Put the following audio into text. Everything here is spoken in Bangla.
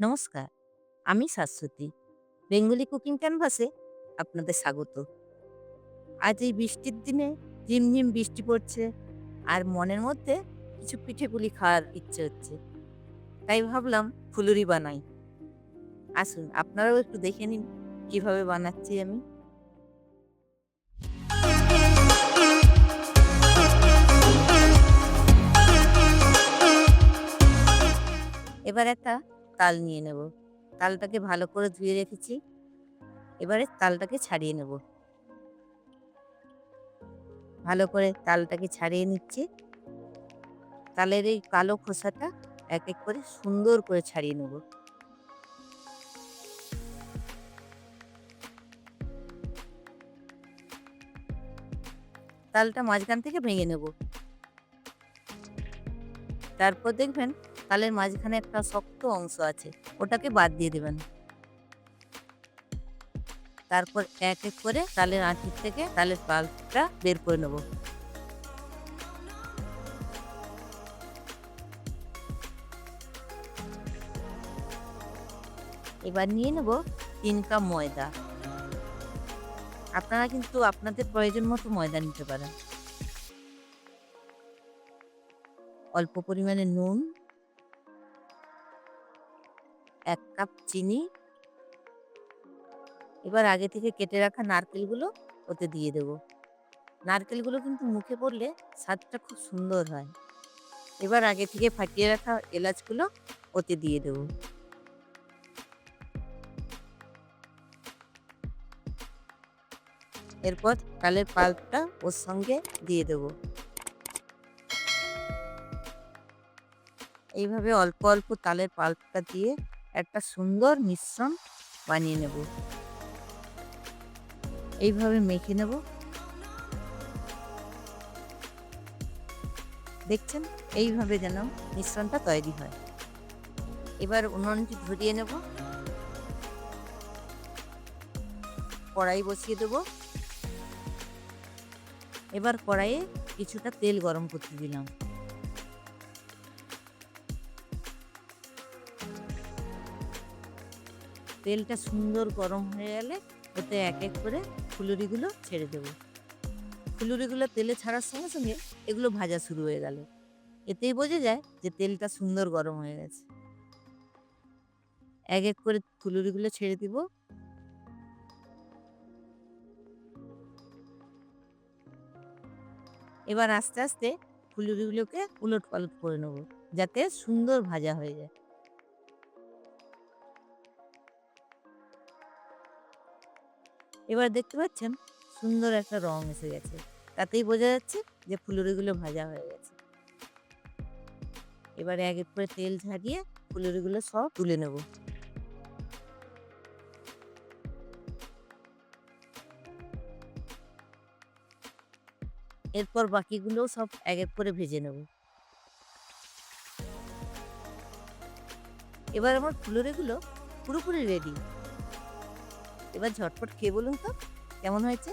নমস্কার, আমি শাশ্বতী, বেঙ্গলি কুকিং ক্যানভাসে আপনাদের স্বাগত। আজ এই বৃষ্টির দিনে ঝিমঝিম বৃষ্টি পড়ছে আর মনের মধ্যে কিছু পিঠেপুলি খাওয়ার ইচ্ছে হচ্ছে। তাই ভাবলাম ফুলুরি বানাই। আসুন, আপনারাও একটু দেখে নিন কীভাবে বানাচ্ছি আমি। এবার একটা তাল নিয়ে নেব। তালটাকে ভালো করে ধুয়ে রেখেছি। এবারে তালটাকে ছাড়িয়ে নেব। ভালো করে তালটাকে ছাড়িয়ে নিচ্ছি। তালের এই কালো খোসাটা এক এক করে সুন্দর করে ছাড়িয়ে নেব। তালটা মাঝখান থেকে ভেঙে নেব। তারপর দেখবেন তালের মাঝখানে একটা শক্ত অংশ আছে, ওটাকে বাদ দিয়ে দেবেন। তারপর এক এক করে তালের আঁটির থেকে তালের পাল্পটা বের করে নেব। এবার নিয়ে নেব তিন কাপ ময়দা। আপনারা কিন্তু আপনাদের প্রয়োজন মতো ময়দা নিতে পারেন। অল্প পরিমাণে নুন এক কাপ চিনি। এবার আগে থেকে কেটে রাখা নারকেলগুলো ওতে দিয়ে দেব। নারকেলগুলো কিন্তু মুখে পড়লে স্বাদটা খুব সুন্দর হয়। এবার আগে থেকে ফাটিয়ে রাখা এলাচগুলো ওতে দিয়ে দেব। এরপর তালের পাল্পটা ওর সঙ্গে দিয়ে দেব। এইভাবে অল্প অল্প তালের পাল্পটা দিয়ে একটা সুন্দর মিশ্রণ বানিয়ে নেব। এইভাবে মেখে নেব। দেখছেন? এইভাবে যেন মিশ্রণটা তৈরি হয়। এবার উনুনটি ধরিয়ে নেব। কড়াই বসিয়ে দেব। এবার কড়াইয়ে কিছুটা তেল গরম করতে দিলাম। তেলটা সুন্দর গরম হয়ে গেলে ওতে এক এক করে ফুলুরিগুলো ছেড়ে দেবো। ফুলুরিগুলো তেলে ছাড়ার সঙ্গে সঙ্গে এগুলো ভাজা শুরু হয়ে গেল। এতেই বোঝা যায় যে তেলটা সুন্দর গরম হয়ে গেছে। এক এক করে ফুলুরিগুলো ছেড়ে দিব। এবার আস্তে আস্তে ফুলুরিগুলোকে উলট পালট করে নেব, যাতে সুন্দর ভাজা হয়ে যায়। এবার দেখতে পাচ্ছেন সুন্দর একটা রং এসে গেছে। তাতেই বোঝা যাচ্ছে যে ফুলুরিগুলো ভাজা হয়ে গেছে। এবারে এক এক করে তেল ঝাড়িয়ে ফুলুরিগুলো সব তুলে নেব। এরপর বাকিগুলোও সব এক এক করে ভেজে নেব। এবার আমার ফুলুরিগুলো পুরোপুরি রেডি এবার ঝটপট খেয়ে বলুন তো কেমন হয়েছে?